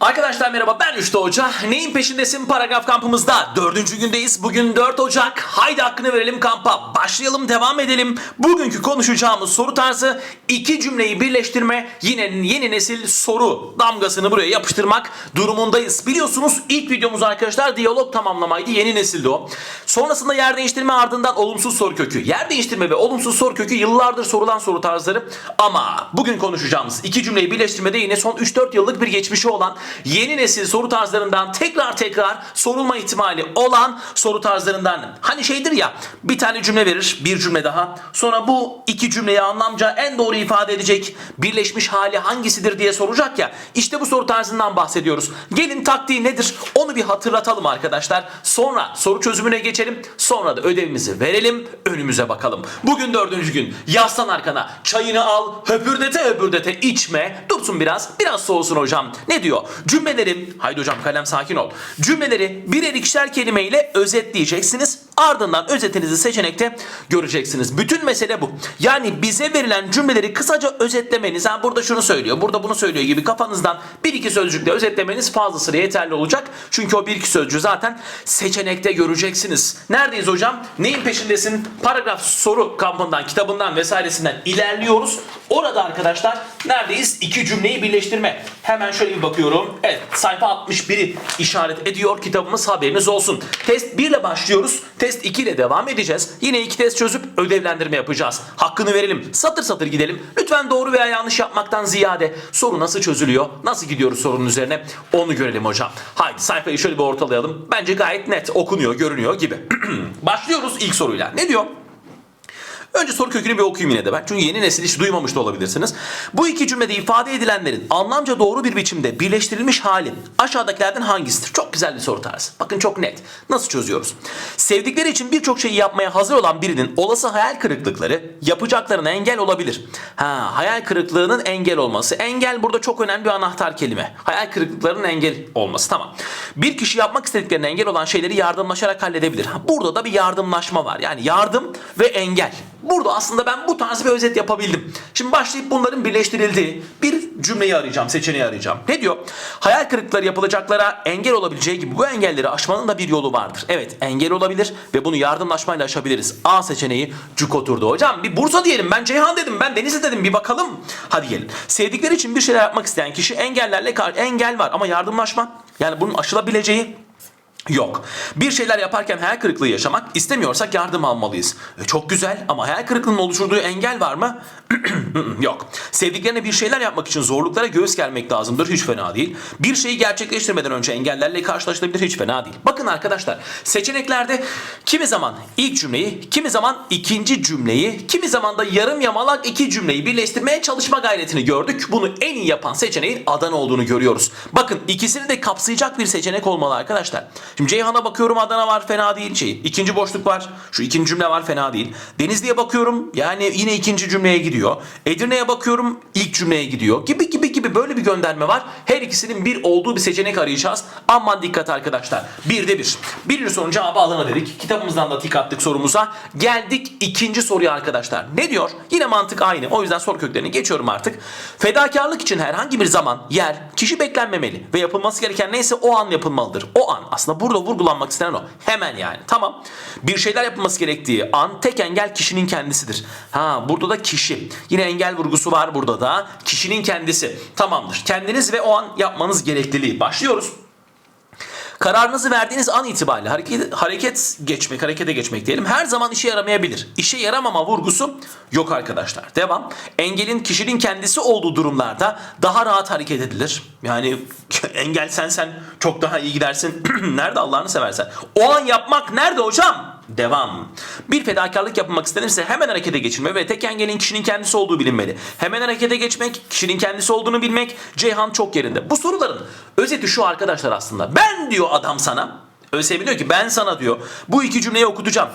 Arkadaşlar merhaba ben Rüştü Hoca. Neyin peşindesin paragraf kampımızda? Dördüncü gündeyiz. Bugün 4 Ocak. Haydi hakkını verelim kampa. Başlayalım devam edelim. Bugünkü konuşacağımız soru tarzı iki cümleyi birleştirme yine yeni nesil soru damgasını buraya yapıştırmak durumundayız. Biliyorsunuz ilk videomuz arkadaşlar diyalog tamamlamaydı. Yeni nesildi o. Sonrasında yer değiştirme ardından olumsuz soru kökü. Yer değiştirme ve olumsuz soru kökü yıllardır sorulan soru tarzları. Ama bugün konuşacağımız iki cümleyi birleştirmede yine son 3-4 yıllık bir geçmişi olan yeni nesil soru tarzlarından tekrar tekrar sorulma ihtimali olan soru tarzlarından. Hani şeydir ya bir tane cümle verir bir cümle daha sonra bu iki cümleyi anlamca en doğru ifade edecek birleşmiş hali hangisidir diye soracak ya işte bu soru tarzından bahsediyoruz. Gelin taktiği nedir onu bir hatırlatalım arkadaşlar. Sonra soru çözümüne geçelim sonra da ödevimizi verelim önümüze bakalım. Bugün dördüncü gün yaslan arkana çayını al höpürdete höpürdete içme dursun biraz biraz soğusun hocam. Ne diyor? Cümleleri haydi hocam kalem sakin ol. Cümleleri birer ikişer kelimeyle özetleyeceksiniz. Ardından özetinizi seçenekte göreceksiniz. Bütün mesele bu. Yani bize verilen cümleleri kısaca özetlemeniz. Ha burada şunu söylüyor, burada bunu söylüyor gibi kafanızdan bir iki sözcükle özetlemeniz fazlasıyla yeterli olacak. Çünkü o bir iki sözcüğü zaten seçenekte göreceksiniz. Neredeyiz hocam? Neyin peşindesin? Paragraf soru kampından, kitabından vesairesinden ilerliyoruz. Orada arkadaşlar neredeyiz? İki cümleyi birleştirme. Hemen şöyle bir bakıyorum. Evet sayfa 61'i işaret ediyor kitabımız haberiniz olsun. Test 1 ile başlıyoruz. Test 2 ile devam edeceğiz. Yine iki test çözüp ödevlendirme yapacağız. Hakkını verelim. Satır satır gidelim. Lütfen doğru veya yanlış yapmaktan ziyade soru nasıl çözülüyor? Nasıl gidiyoruz sorunun üzerine? Onu görelim hocam. Haydi sayfayı şöyle bir ortalayalım. Bence gayet net okunuyor, görünüyor gibi. Başlıyoruz ilk soruyla. Ne diyor? Önce soru kökünü bir okuyayım yine de ben. Çünkü yeni nesil hiç duymamış da olabilirsiniz. Bu iki cümlede ifade edilenlerin anlamca doğru bir biçimde birleştirilmiş hali aşağıdakilerden hangisidir? Çok güzel bir soru tarzı. Bakın çok net. Nasıl çözüyoruz? Sevdikleri için birçok şeyi yapmaya hazır olan birinin olası hayal kırıklıkları yapacaklarına engel olabilir. Ha, hayal kırıklığının engel olması. Engel burada çok önemli bir anahtar kelime. Hayal kırıklıklarının engel olması. Tamam. Bir kişi yapmak istediklerine engel olan şeyleri yardımlaşarak halledebilir. Ha, Burada da bir yardımlaşma var. Yani yardım ve engel. Burada aslında ben bu tarz bir özet yapabildim. Şimdi başlayıp bunların birleştirildiği bir cümleyi arayacağım, seçeneği arayacağım. Ne diyor? Hayal kırıklıkları yapılacaklara engel olabileceği gibi bu engelleri aşmanın da bir yolu vardır. Evet engel olabilir ve bunu yardımlaşmayla aşabiliriz. A seçeneği cuk oturdu. Hocam bir Bursa diyelim ben Ceyhan dedim ben Denizli dedim bir bakalım. Hadi gelin. Sevdikleri için bir şeyler yapmak isteyen kişi engellerle engel var ama yardımlaşma yani bunun aşılabileceği Yok. Bir şeyler yaparken hayal kırıklığı yaşamak istemiyorsak yardım almalıyız. E, çok güzel ama hayal kırıklığının oluşturduğu engel var mı? Yok. Sevdiklerine bir şeyler yapmak için zorluklara göğüs germek lazımdır. Hiç fena değil. Bir şeyi gerçekleştirmeden önce engellerle karşılaşılabilir. Hiç fena değil. Bakın arkadaşlar seçeneklerde kimi zaman ilk cümleyi, kimi zaman ikinci cümleyi, kimi zaman da yarım yamalak iki cümleyi birleştirmeye çalışma gayretini gördük. Bunu en iyi yapan seçeneğin Adana olduğunu görüyoruz. Bakın ikisini de kapsayacak bir seçenek olmalı arkadaşlar. Şimdi Ceyhan'a bakıyorum Adana var fena değil şey. İkinci boşluk var. Şu ikinci cümle var fena değil. Denizli'ye bakıyorum yani yine ikinci cümleye gidiyor. Edirne'ye bakıyorum ilk cümleye gidiyor. Gibi gibi böyle bir gönderme var. Her ikisinin bir olduğu bir seçenek arayacağız. Aman dikkat arkadaşlar. Bir de bir. Birinci sorunun cevabı Adana dedik. Kitabımızdan da tik attık sorumuza. Geldik ikinci soruya arkadaşlar. Ne diyor? Yine mantık aynı. O yüzden soru köklerini geçiyorum artık. Fedakarlık için herhangi bir zaman, yer, kişi beklenmemeli ve yapılması gereken neyse o an yapılmalıdır. O an aslında burada vurgulanmak istenen o. Hemen yani. Tamam. Bir şeyler yapılması gerektiği an tek engel kişinin kendisidir. Ha burada da kişi. Yine engel vurgusu var burada da. Kişinin kendisi. Tamamdır. Kendiniz ve o an yapmanız gerekliliği. Başlıyoruz. Kararınızı verdiğiniz an itibariyle hareket, hareket geçmek, harekete geçmek diyelim her zaman işe yaramayabilir. İşe yaramama vurgusu yok arkadaşlar. Devam. Engelin kişinin kendisi olduğu durumlarda daha rahat hareket edilir. Yani engel sen sen çok daha iyi gidersin. nerede Allah'ını seversen. O an yapmak nerede hocam? Devam. Bir fedakarlık yapılmak istenirse hemen harekete geçilme ve tek engelin kişinin kendisi olduğu bilinmeli. Hemen harekete geçmek, kişinin kendisi olduğunu bilmek Ceyhan çok yerinde. Bu soruların özeti şu arkadaşlar aslında. Ben diyor adam sana. ÖSYM diyor ki ben sana diyor bu iki cümleyi okutacağım.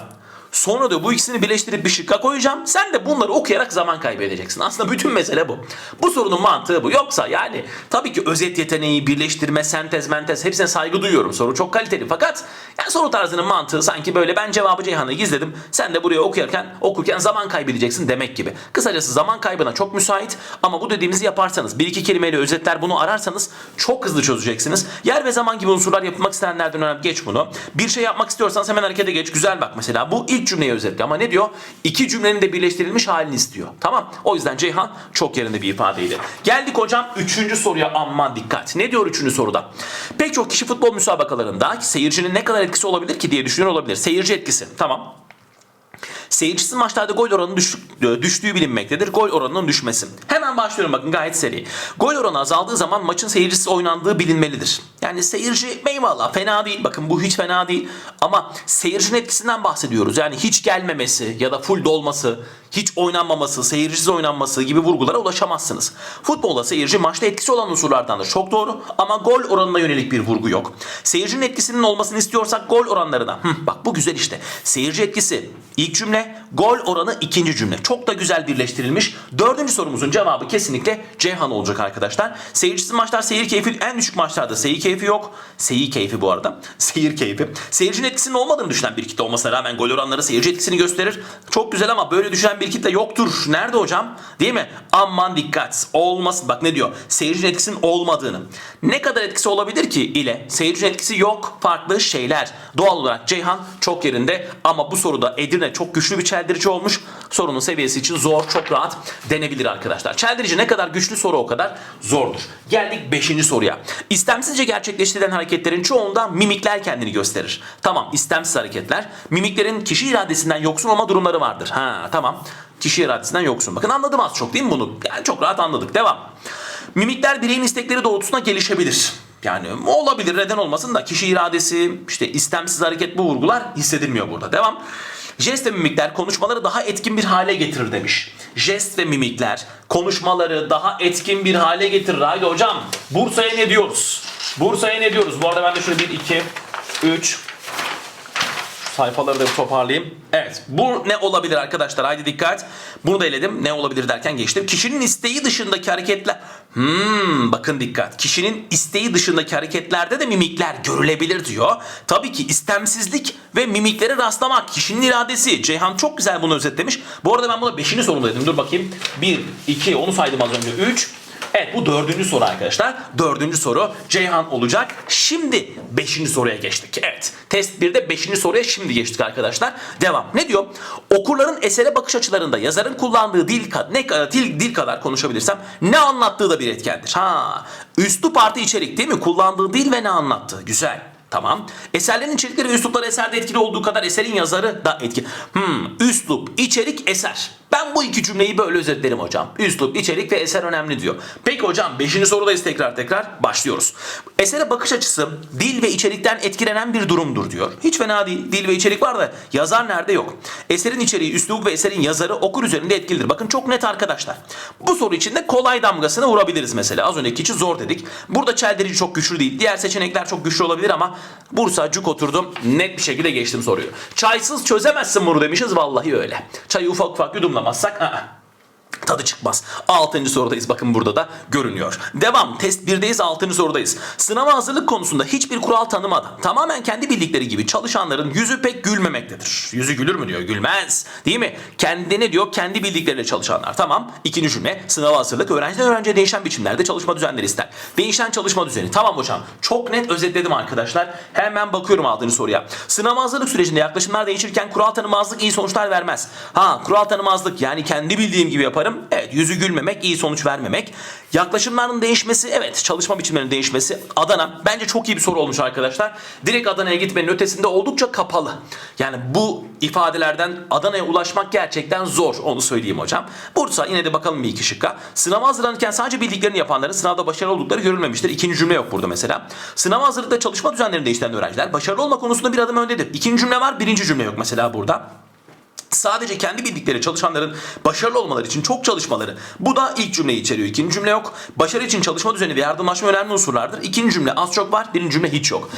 Sonra da bu ikisini birleştirip bir şıkka koyacağım. Sen de bunları okuyarak zaman kaybedeceksin. Aslında bütün mesele bu. Bu sorunun mantığı bu. Yoksa yani tabii ki özet yeteneği, birleştirme, sentez, mentez hepsine saygı duyuyorum. Soru çok kaliteli fakat yani soru tarzının mantığı sanki böyle ben cevabı Ceyhan'a gizledim. Sen de buraya okuyarken okurken zaman kaybedeceksin demek gibi. Kısacası zaman kaybına çok müsait ama bu dediğimizi yaparsanız bir iki kelimeyle özetler bunu ararsanız çok hızlı çözeceksiniz. Yer ve zaman gibi unsurlar yapılmak isteyenlerden önemli geç bunu. Bir şey yapmak istiyorsanız hemen harekete geç. Güzel bak mesela bu ilk cümleyi özetli ama ne diyor? İki cümlenin de birleştirilmiş halini istiyor. Tamam. O yüzden Ceyhan çok yerinde bir ifadeydi. Geldik hocam üçüncü soruya aman dikkat. Ne diyor üçüncü soruda? Pek çok kişi futbol müsabakalarında seyircinin ne kadar etkisi olabilir ki diye düşünüyor olabilir. Seyirci etkisi. Tamam. Seyircisiz maçlarda gol oranının düşük, düştüğü bilinmektedir. Gol oranının düşmesi. Hemen başlıyorum bakın gayet seri. Gol oranı azaldığı zaman maçın seyircisiz oynandığı bilinmelidir. Yani seyirci eyvallah fena değil. Bakın bu hiç fena değil. Ama seyircinin etkisinden bahsediyoruz. Yani hiç gelmemesi ya da full dolması, hiç oynanmaması, seyircisiz oynanması gibi vurgulara ulaşamazsınız. Futbolda seyirci maçta etkisi olan unsurlardandır. Çok doğru ama gol oranına yönelik bir vurgu yok. Seyircinin etkisinin olmasını istiyorsak gol oranlarına. Hı, bak bu güzel işte. Seyirci etkisi ilk cümle, gol oranı ikinci cümle. Çok da güzel birleştirilmiş. Dördüncü sorumuzun cevabı kesinlikle Ceyhan olacak arkadaşlar. Seyircisiz maçlar seyir keyfi en düşük maçlarda seyir keyfi yok. Seyir keyfi bu arada. Seyir keyfi. Seyircinin etkisinin olmadığını düşünen bir kitle olmasına rağmen gol oranları seyirci etkisini gösterir. Çok güzel ama böyle düşünen bir kitle yoktur. Nerede hocam? Değil mi? Aman dikkat. Olmasın. Bak ne diyor? Seyircinin etkisinin olmadığını. Ne kadar etkisi olabilir ki ile seyircinin etkisi yok. Farklı şeyler. Doğal olarak Ceyhan çok yerinde ama bu soruda Edirne çok güçlü bir çeldirici olmuş. Sorunun seviyesi için zor, çok rahat denebilir arkadaşlar. Çeldirici ne kadar güçlü soru o kadar zordur. Geldik 5. soruya. İstemsizce gerçekleştirilen hareketlerin çoğunda mimikler kendini gösterir. Tamam istemsiz hareketler. Mimiklerin kişi iradesinden yoksun olma durumları vardır. Ha tamam. Kişi iradesinden yoksun. Bakın anladım az çok değil mi bunu? Yani çok rahat anladık. Devam. Mimikler bireyin istekleri doğrultusunda gelişebilir. Yani olabilir neden olmasın da kişi iradesi işte istemsiz hareket bu vurgular hissedilmiyor burada. Devam. Jest ve mimikler konuşmaları daha etkin bir hale getirir demiş. Jest ve mimikler konuşmaları daha etkin bir hale getirir. Haydi hocam Bursa'ya ne diyoruz? Bursa'ya ne diyoruz? Bu arada ben de şöyle 1, 2, 3, sayfaları da toparlayayım. Evet. Bu ne olabilir arkadaşlar? Haydi dikkat. Bunu da eledim. Ne olabilir derken geçtim. Kişinin isteği dışındaki hareketler. Hmm, bakın dikkat. Kişinin isteği dışındaki hareketlerde de mimikler görülebilir diyor. Tabii ki istemsizlik ve mimikleri rastlamak. Kişinin iradesi. Ceyhan çok güzel bunu özetlemiş. Bu arada ben buna 5. sorumda dedim. Dur bakayım. 1, 2, onu saydım az önce. 3, Evet bu dördüncü soru arkadaşlar. Dördüncü soru Ceyhan olacak. Şimdi beşinci soruya geçtik. Evet test 1'de beşinci soruya şimdi geçtik arkadaşlar. Devam. Ne diyor? Okurların esere bakış açılarında yazarın kullandığı dil, ne dil, dil kadar konuşabilirsem ne anlattığı da bir etkendir. Ha, üslup artı içerik değil mi? Kullandığı dil ve ne anlattığı. Güzel. Tamam. Eserlerin içerikleri ve üslupları eserde etkili olduğu kadar eserin yazarı da etkili. Hmm, üslup, içerik, eser. Ben bu iki cümleyi böyle özetlerim hocam. Üslup, içerik ve eser önemli diyor. Peki hocam 5. sorudayız tekrar tekrar başlıyoruz. Esere bakış açısı dil ve içerikten etkilenen bir durumdur diyor. Hiç fena değil. Dil ve içerik var da yazar nerede yok. Eserin içeriği, üslup ve eserin yazarı okur üzerinde etkilidir. Bakın çok net arkadaşlar. Bu soru için de kolay damgasını vurabiliriz mesela. Az önceki için zor dedik. Burada çeldirici çok güçlü değil. Diğer seçenekler çok güçlü olabilir ama Bursa cuk oturdum. Net bir şekilde geçtim soruyu. Çaysız çözemezsin bunu demişiz. Vallahi öyle. Çayı ufak ufak yudumlamazsak ı-ı. Tadı çıkmaz. 6. sorudayız bakın burada da görünüyor. Devam. Test 1'deyiz 6. sorudayız. Sınava hazırlık konusunda hiçbir kural tanımadan tamamen kendi bildikleri gibi çalışanların yüzü pek gülmemektedir. Yüzü gülür mü diyor? Gülmez. Değil mi? Kendine diyor kendi bildikleriyle çalışanlar. Tamam. İkinci cümle. Sınava hazırlık öğrenciden öğrenciye değişen biçimlerde çalışma düzenleri ister. Değişen çalışma düzeni. Tamam hocam. Çok net özetledim arkadaşlar. Hemen bakıyorum 6. soruya. Sınava hazırlık sürecinde yaklaşımlar değişirken kural tanımazlık iyi sonuçlar vermez. Ha kural tanımazlık yani kendi bildiğim gibi yaparım. Evet yüzü gülmemek iyi sonuç vermemek. Yaklaşımların değişmesi evet çalışma biçimlerinin değişmesi. Adana bence çok iyi bir soru olmuş arkadaşlar. Direkt Adana'ya gitmenin ötesinde oldukça kapalı. Yani bu ifadelerden Adana'ya ulaşmak gerçekten zor onu söyleyeyim hocam. Bursa yine de bakalım bir iki şıkka. Sınava hazırlanırken sadece bildiklerini yapanların sınavda başarılı oldukları görülmemiştir. İkinci cümle yok burada mesela. Sınava hazırlıkta çalışma düzenlerini değiştiren öğrenciler başarılı olma konusunda bir adım öndedir. İkinci cümle var birinci cümle yok mesela burada. Sadece kendi bildikleri çalışanların başarılı olmaları için çok çalışmaları. Bu da ilk cümleyi içeriyor. İkinci cümle yok. Başarı için çalışma düzeni ve yardımlaşma önemli unsurlardır. İkinci cümle az çok var. Birinci cümle hiç yok.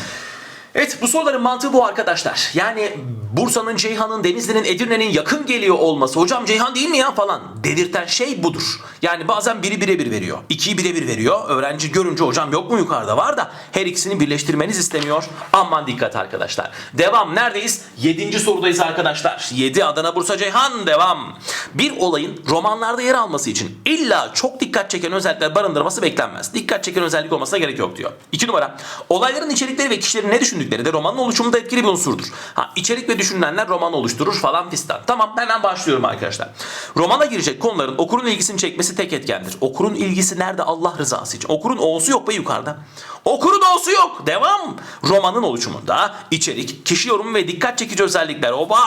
Evet bu soruların mantığı bu arkadaşlar. Yani Bursa'nın, Ceyhan'ın, Denizli'nin, Edirne'nin yakın geliyor olması. Hocam Ceyhan değil mi ya falan dedirten şey budur. Yani bazen biri birebir veriyor. ikiyi birebir veriyor. Öğrenci görünce hocam yok mu yukarıda var da her ikisini birleştirmeniz istemiyor. Aman dikkat arkadaşlar. Devam neredeyiz? Yedinci sorudayız arkadaşlar. 7 Adana, Bursa, Ceyhan devam. Bir olayın romanlarda yer alması için illa çok dikkat çeken özellikler barındırması beklenmez. Dikkat çeken özellik olmasına gerek yok diyor. 2 numara. Olayların içerikleri ve kişilerin ne düşündükleri de romanın oluşumunda etkili bir unsurdur. Ha, içerik ve düşünülenler roman oluşturur falan fistan. Tamam hemen başlıyorum arkadaşlar. Romana girecek konuların okurun ilgisini çekmesi tek etkendir. Okurun ilgisi nerede Allah rızası için? Okurun o'su yok be yukarıda. Okurun o'su yok. Devam. Romanın oluşumunda içerik, kişi yorumu ve dikkat çekici özellikler. Oba!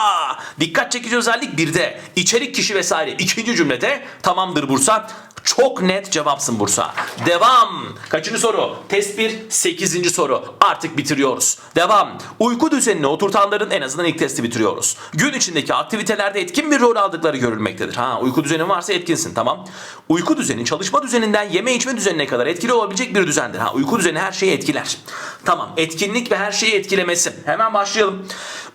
Dikkat çekici özellik birde. İçerik, kişi vesaire. ikinci cümlede tamamdır Bursa. Çok net cevapsın Bursa. Devam. Kaçıncı soru? Test 1, 8. soru. Artık bitiriyoruz. Devam. Uyku düzenine oturtanların en azından ilk testi bitiriyoruz. Gün içindeki aktivitelerde etkin bir rol aldıkları görülmektedir. Ha uyku düzenin varsa etkinsin tamam. Uyku düzeni çalışma düzeninden yeme içme düzenine kadar etkili olabilecek bir düzendir. Ha uyku düzeni her şeyi etkiler. Tamam etkinlik ve her şeyi etkilemesi. Hemen başlayalım.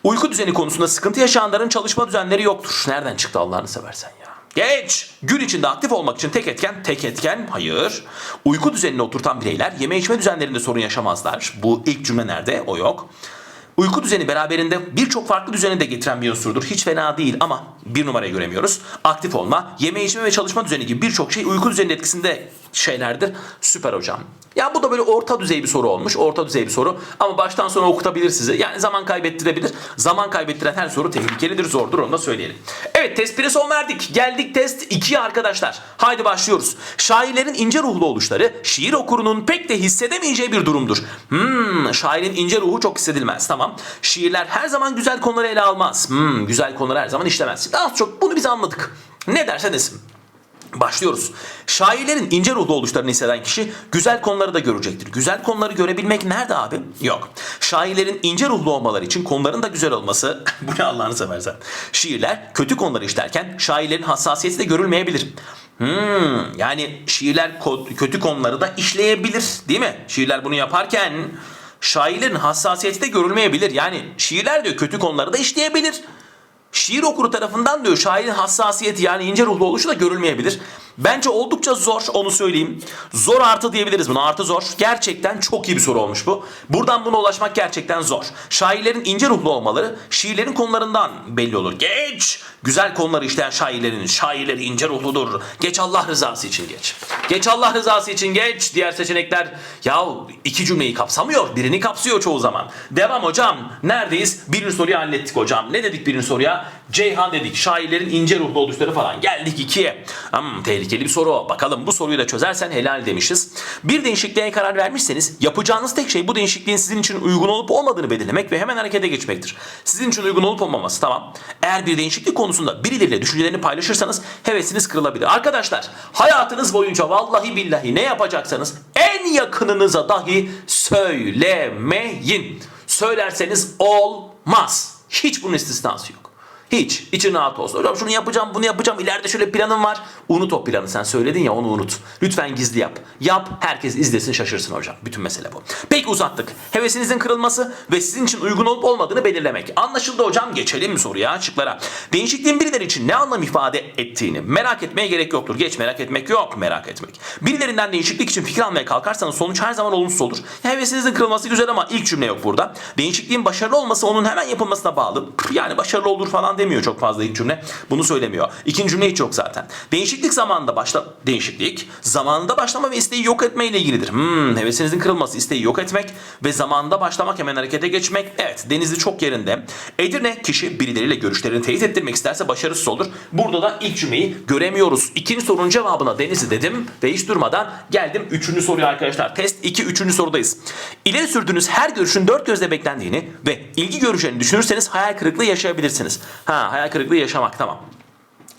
Uyku düzeni konusunda sıkıntı yaşayanların çalışma düzenleri yoktur. Nereden çıktı Allah'ını seversen ya? Geç. Gün içinde aktif olmak için tek etken, tek etken hayır. Uyku düzenine oturtan bireyler yeme içme düzenlerinde sorun yaşamazlar. Bu ilk cümle nerede? O yok. Uyku düzeni beraberinde birçok farklı düzeni de getiren bir unsurdur. Hiç fena değil ama bir numarayı göremiyoruz. Aktif olma, yeme içme ve çalışma düzeni gibi birçok şey uyku düzeninin etkisinde şeylerdir. Süper hocam. Ya bu da böyle orta düzey bir soru olmuş. Orta düzey bir soru. Ama baştan sona okutabilir sizi. Yani zaman kaybettirebilir. Zaman kaybettiren her soru tehlikelidir, zordur. Onu da söyleyelim. Evet test 1'e son verdik. Geldik test 2'ye arkadaşlar. Haydi başlıyoruz. Şairlerin ince ruhlu oluşları şiir okurunun pek de hissedemeyeceği bir durumdur. Hmm, şairin ince ruhu çok hissedilmez. Tamam. Şiirler her zaman güzel konuları ele almaz. Hmm, güzel konuları her zaman işlemez. Daha çok bunu biz anladık. Ne derse desin. Başlıyoruz. Şairlerin ince ruhlu oluşlarını hisseden kişi güzel konuları da görecektir. Güzel konuları görebilmek nerede abi? Yok. Şairlerin ince ruhlu olmaları için konuların da güzel olması bu ne Allah'ını seversen. Şiirler kötü konuları işlerken şairlerin hassasiyeti de görülmeyebilir. Hmm, yani şiirler kötü konuları da işleyebilir değil mi? Şiirler bunu yaparken şairlerin hassasiyeti de görülmeyebilir. Yani şiirler diyor kötü konuları da işleyebilir. Şiir okuru tarafından diyor şairin hassasiyeti yani ince ruhlu oluşu da görülmeyebilir. Bence oldukça zor onu söyleyeyim. Zor artı diyebiliriz buna artı zor. Gerçekten çok iyi bir soru olmuş bu. Buradan buna ulaşmak gerçekten zor. Şairlerin ince ruhlu olmaları şiirlerin konularından belli olur. Geç! Güzel konuları işleyen şairlerin şairleri ince ruhludur. Geç Allah rızası için geç. Geç Allah rızası için geç. Diğer seçenekler ya iki cümleyi kapsamıyor. Birini kapsıyor çoğu zaman. Devam hocam. Neredeyiz? Birinci soruyu hallettik hocam. Ne dedik birinci soruya? Ceyhan dedik. Şairlerin ince ruhlu oluşları falan. Geldik ikiye. Hmm, tehlikeli bir soru. Bakalım bu soruyu da çözersen helal demişiz. Bir değişikliğe karar vermişseniz yapacağınız tek şey bu değişikliğin sizin için uygun olup olmadığını belirlemek ve hemen harekete geçmektir. Sizin için uygun olup olmaması tamam. Eğer bir değişiklik konusunda birileriyle düşüncelerini paylaşırsanız hevesiniz kırılabilir. Arkadaşlar hayatınız boyunca vallahi billahi ne yapacaksanız en yakınınıza dahi söylemeyin. Söylerseniz olmaz. Hiç bunun istisnası yok. Hiç. için rahat olsun. Hocam şunu yapacağım, bunu yapacağım. İleride şöyle planım var. Unut o planı. Sen söyledin ya onu unut. Lütfen gizli yap. Yap. Herkes izlesin şaşırsın hocam. Bütün mesele bu. Peki uzattık. Hevesinizin kırılması ve sizin için uygun olup olmadığını belirlemek. Anlaşıldı hocam. Geçelim mi soruya açıklara. Değişikliğin birileri için ne anlam ifade ettiğini merak etmeye gerek yoktur. Geç merak etmek yok. Merak etmek. Birilerinden değişiklik için fikir almaya kalkarsanız sonuç her zaman olumsuz olur. Hevesinizin kırılması güzel ama ilk cümle yok burada. Değişikliğin başarılı olması onun hemen yapılmasına bağlı. Yani başarılı olur falan demiyor çok fazla ilk cümle. Bunu söylemiyor. İkinci cümle hiç yok zaten. Değişiklik zamanında başla değişiklik zamanında başlama ve isteği yok etme ile ilgilidir. Hmm, hevesinizin kırılması, isteği yok etmek ve zamanında başlamak hemen harekete geçmek. Evet, Denizli çok yerinde. Edirne kişi birileriyle görüşlerini teyit ettirmek isterse başarısız olur. Burada da ilk cümleyi göremiyoruz. İkinci sorunun cevabına Denizli dedim ve hiç durmadan geldim üçüncü soruya arkadaşlar. Test 2 üçüncü sorudayız. İleri sürdüğünüz her görüşün dört gözle beklendiğini ve ilgi göreceğini düşünürseniz hayal kırıklığı yaşayabilirsiniz. Ha hayal kırıklığı yaşamak tamam.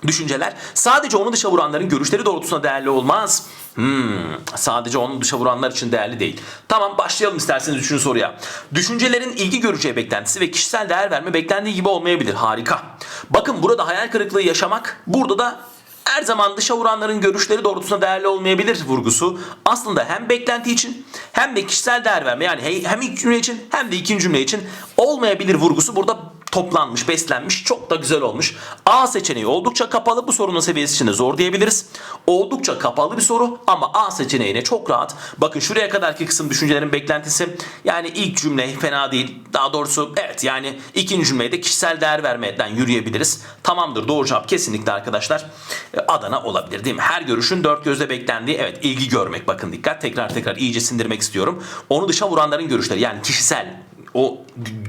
Düşünceler sadece onu dışa vuranların görüşleri doğrultusunda değerli olmaz. Hmm, sadece onu dışa vuranlar için değerli değil. Tamam başlayalım isterseniz üçüncü soruya. Düşüncelerin ilgi göreceği beklentisi ve kişisel değer verme beklendiği gibi olmayabilir. Harika. Bakın burada hayal kırıklığı yaşamak, burada da her zaman dışa vuranların görüşleri doğrultusunda değerli olmayabilir vurgusu aslında hem beklenti için hem de kişisel değer verme yani hem ilk cümle için hem de ikinci cümle için olmayabilir vurgusu burada toplanmış, beslenmiş. Çok da güzel olmuş. A seçeneği oldukça kapalı. Bu sorunun seviyesi için de zor diyebiliriz. Oldukça kapalı bir soru ama A seçeneğine çok rahat. Bakın şuraya kadarki kısım düşüncelerin beklentisi. Yani ilk cümle fena değil. Daha doğrusu evet yani ikinci cümleye de kişisel değer vermeden yürüyebiliriz. Tamamdır doğru cevap kesinlikle arkadaşlar. E, Adana olabilir değil mi? Her görüşün dört gözle beklendiği evet ilgi görmek bakın dikkat. Tekrar tekrar iyice sindirmek istiyorum. Onu dışa vuranların görüşleri yani kişisel o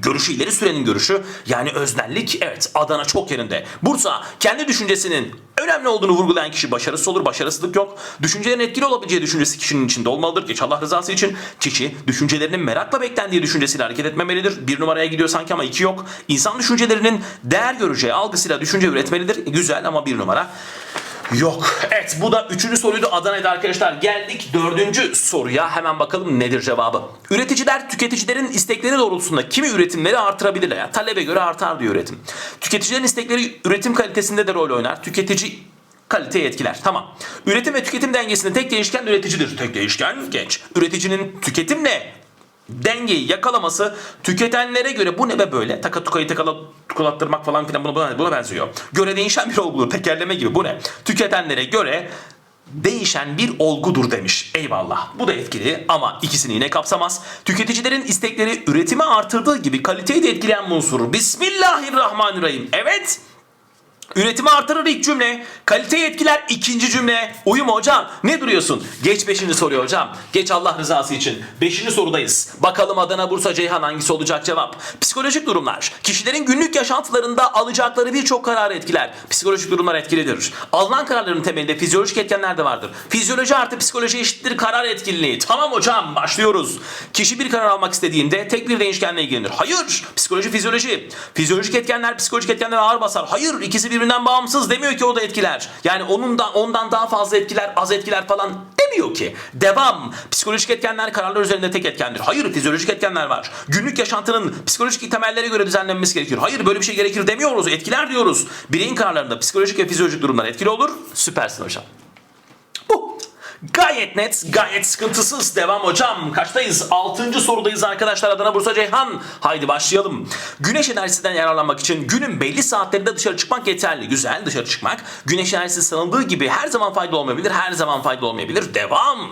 görüşü ileri sürenin görüşü yani öznellik evet Adana çok yerinde. Bursa kendi düşüncesinin önemli olduğunu vurgulayan kişi başarısız olur. Başarısızlık yok. Düşüncelerin etkili olabileceği düşüncesi kişinin içinde olmalıdır. Geç Allah rızası için kişi düşüncelerinin merakla beklendiği düşüncesiyle hareket etmemelidir. Bir numaraya gidiyor sanki ama iki yok. İnsan düşüncelerinin değer göreceği algısıyla düşünce üretmelidir. Güzel ama bir numara Yok. Evet bu da üçüncü soruydu Adana'da arkadaşlar. Geldik dördüncü soruya. Hemen bakalım nedir cevabı. Üreticiler tüketicilerin istekleri doğrultusunda kimi üretimleri artırabilirler. Yani talebe göre artar diyor üretim. Tüketicilerin istekleri üretim kalitesinde de rol oynar. Tüketici kaliteyi etkiler. Tamam. Üretim ve tüketim dengesinde tek değişken üreticidir. Tek değişken genç. Üreticinin tüketimle dengeyi yakalaması tüketenlere göre bu ne be böyle taka tukayı takala tukalattırmak falan filan buna, buna, buna benziyor. Göre değişen bir olgudur tekerleme gibi bu ne? Tüketenlere göre değişen bir olgudur demiş. Eyvallah. Bu da etkili ama ikisini yine kapsamaz. Tüketicilerin istekleri üretimi artırdığı gibi kaliteyi de etkileyen bir unsur. Bismillahirrahmanirrahim. Evet. Üretimi artırır ilk cümle. Kaliteyi etkiler ikinci cümle. Uyuma hocam. Ne duruyorsun? Geç beşinci soruyor hocam. Geç Allah rızası için. Beşinci sorudayız. Bakalım Adana, Bursa, Ceyhan hangisi olacak cevap? Psikolojik durumlar. Kişilerin günlük yaşantılarında alacakları birçok kararı etkiler. Psikolojik durumlar etkilidir. Alınan kararların temelinde fizyolojik etkenler de vardır. Fizyoloji artı psikoloji eşittir karar etkililiği. Tamam hocam başlıyoruz. Kişi bir karar almak istediğinde tek bir değişkenle ilgilenir. Hayır. Psikoloji fizyoloji. Fizyolojik etkenler psikolojik etkenlere ağır basar. Hayır. ikisi birbirinden bağımsız demiyor ki o da etkiler. Yani onun da ondan daha fazla etkiler, az etkiler falan demiyor ki. Devam. Psikolojik etkenler kararlar üzerinde tek etkendir. Hayır, fizyolojik etkenler var. Günlük yaşantının psikolojik temellere göre düzenlenmesi gerekir. Hayır, böyle bir şey gerekir demiyoruz. Etkiler diyoruz. Bireyin kararlarında psikolojik ve fizyolojik durumlar etkili olur. Süpersin hocam. Bu. Gayet net, gayet sıkıntısız. Devam hocam. Kaçtayız? Altıncı sorudayız arkadaşlar. Adana Bursa Ceyhan. Haydi başlayalım. Güneş enerjisinden yararlanmak için günün belli saatlerinde dışarı çıkmak yeterli. Güzel dışarı çıkmak. Güneş enerjisi sanıldığı gibi her zaman faydalı olmayabilir. Her zaman faydalı olmayabilir. Devam.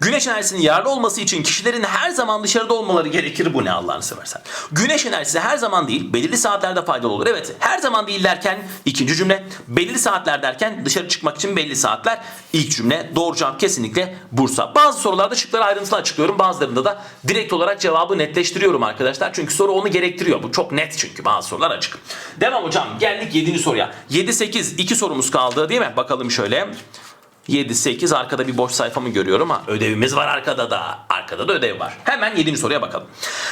Güneş enerjisinin yararlı olması için kişilerin her zaman dışarıda olmaları gerekir. Bu ne Allah'ını seversen. Güneş enerjisi her zaman değil, belirli saatlerde faydalı olur. Evet, her zaman değil derken ikinci cümle, belirli saatler derken dışarı çıkmak için belli saatler. İlk cümle doğru cevap kesinlikle Bursa. Bazı sorularda şıkları ayrıntılı açıklıyorum. Bazılarında da direkt olarak cevabı netleştiriyorum arkadaşlar. Çünkü soru onu gerektiriyor. Bu çok net çünkü bazı sorular açık. Devam hocam. Geldik 7. soruya. 7 8 2 sorumuz kaldı değil mi? Bakalım şöyle. 7, 8 arkada bir boş sayfamı görüyorum ha ödevimiz var arkada da. Arkada da ödev var. Hemen 7. soruya bakalım.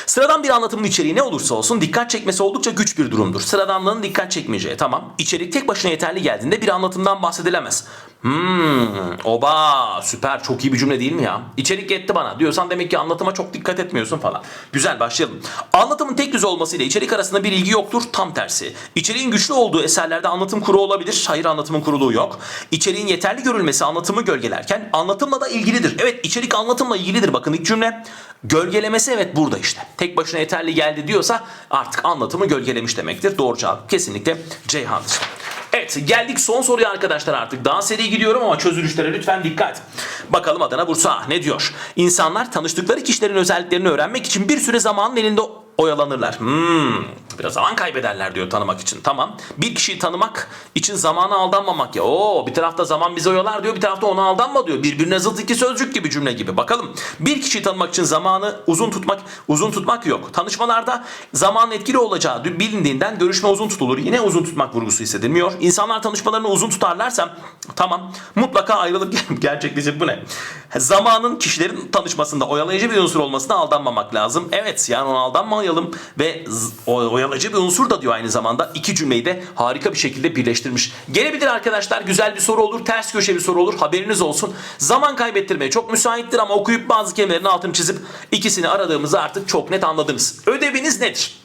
Sıradan bir anlatımın içeriği ne olursa olsun dikkat çekmesi oldukça güç bir durumdur. Sıradanlığın dikkat çekmeyeceği tamam. İçerik tek başına yeterli geldiğinde bir anlatımdan bahsedilemez. Hmm, oba süper çok iyi bir cümle değil mi ya? İçerik yetti bana diyorsan demek ki anlatıma çok dikkat etmiyorsun falan. Güzel başlayalım. Anlatımın tek düz olmasıyla içerik arasında bir ilgi yoktur. Tam tersi. İçeriğin güçlü olduğu eserlerde anlatım kuru olabilir. Hayır anlatımın kuruluğu yok. İçeriğin yeterli görülmesi anlatımı gölgelerken anlatımla da ilgilidir. Evet içerik anlatımla ilgilidir. Bakın ilk cümle. Gölgelemesi evet burada işte. Tek başına yeterli geldi diyorsa artık anlatımı gölgelemiş demektir. Doğru cevap kesinlikle Ceyhan'dır. Evet geldik son soruya arkadaşlar artık. Daha seri gidiyorum ama çözülüşlere lütfen dikkat. Bakalım Adana Bursa ne diyor? İnsanlar tanıştıkları kişilerin özelliklerini öğrenmek için bir süre zamanın elinde oyalanırlar. Hmm, biraz zaman kaybederler diyor tanımak için. Tamam. Bir kişiyi tanımak için zamana aldanmamak ya. Oo, bir tarafta zaman bizi oyalar diyor, bir tarafta ona aldanma diyor. Birbirine zıt iki sözcük gibi cümle gibi. Bakalım. Bir kişiyi tanımak için zamanı uzun tutmak, uzun tutmak yok. Tanışmalarda zamanın etkili olacağı bilindiğinden görüşme uzun tutulur. Yine uzun tutmak vurgusu hissedilmiyor. İnsanlar tanışmalarını uzun tutarlarsa tamam mutlaka ayrılık gerçekleşir. Bu ne? Zamanın kişilerin tanışmasında oyalayıcı bir unsur olmasına aldanmamak lazım. Evet yani ona aldanmayalım ve oyalayıcı bir unsur da diyor aynı zamanda. İki cümleyi de harika bir şekilde birleştirmiş. Gelebilir arkadaşlar güzel bir soru olur, ters köşe bir soru olur. Haberiniz olsun. Zaman kaybettirmeye çok müsaittir ama okuyup bazı kelimelerin altını çizip ikisini aradığımızı artık çok net anladınız. Ödeviniz nedir?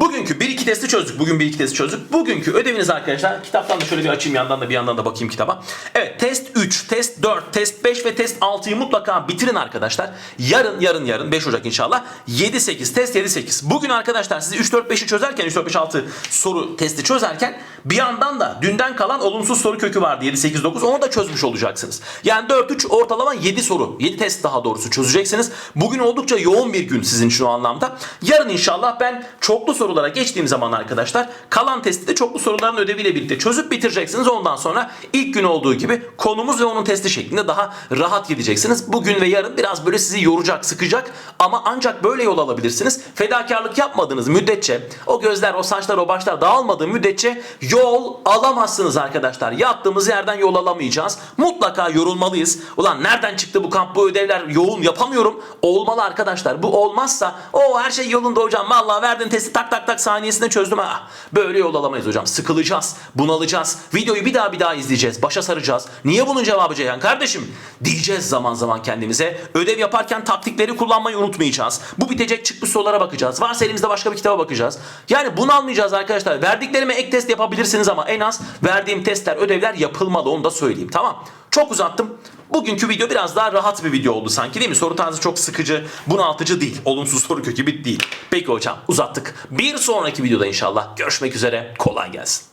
Bugünkü 1-2 testi çözdük. Bugün 1-2 testi çözdük. Bugünkü ödeviniz arkadaşlar. Kitaptan da şöyle bir açayım yandan da bir yandan da bakayım kitaba. Evet test 3, test 4, test 5 ve test 6'yı mutlaka bitirin arkadaşlar. Yarın yarın yarın 5 Ocak inşallah 7-8 test 7-8. Bugün arkadaşlar sizi 3-4-5'i çözerken 3-4-5-6 soru testi çözerken bir yandan da dünden kalan olumsuz soru kökü vardı 7-8-9 onu da çözmüş olacaksınız. Yani 4-3 ortalama 7 soru 7 test daha doğrusu çözeceksiniz. Bugün oldukça yoğun bir gün sizin o anlamda. Yarın inşallah ben çoklu sorulara geçtiğim zaman arkadaşlar kalan testi de çoklu soruların ödeviyle birlikte çözüp bitireceksiniz. Ondan sonra ilk gün olduğu gibi konumuz ve onun testi şeklinde daha rahat gideceksiniz. Bugün ve yarın biraz böyle sizi yoracak, sıkacak ama ancak böyle yol alabilirsiniz. Fedakarlık yapmadığınız müddetçe o gözler, o saçlar, o başlar dağılmadığı müddetçe yol alamazsınız arkadaşlar. Yattığımız yerden yol alamayacağız. Mutlaka yorulmalıyız. Ulan nereden çıktı bu kamp, bu ödevler yoğun yapamıyorum. Olmalı arkadaşlar. Bu olmazsa o her şey yolunda hocam. Vallahi verdin testi tak tak tak saniyesinde çözdüm. ha. böyle yol alamayız hocam. Sıkılacağız, bunalacağız. Videoyu bir daha bir daha izleyeceğiz. Başa saracağız. Niye bunun cevabı Ceyhan kardeşim? Diyeceğiz zaman zaman kendimize. Ödev yaparken taktikleri kullanmayı unutmayacağız. Bu bitecek çıkmış sorulara bakacağız. Varsa elimizde başka bir kitaba bakacağız. Yani bunu almayacağız arkadaşlar. Verdiklerime ek test yapabilirsiniz ama en az verdiğim testler, ödevler yapılmalı onu da söyleyeyim. Tamam. Çok uzattım. Bugünkü video biraz daha rahat bir video oldu sanki değil mi? Soru tarzı çok sıkıcı, bunaltıcı değil. Olumsuz soru kökü bit değil. Peki hocam uzattık. Bir sonraki videoda inşallah görüşmek üzere. Kolay gelsin.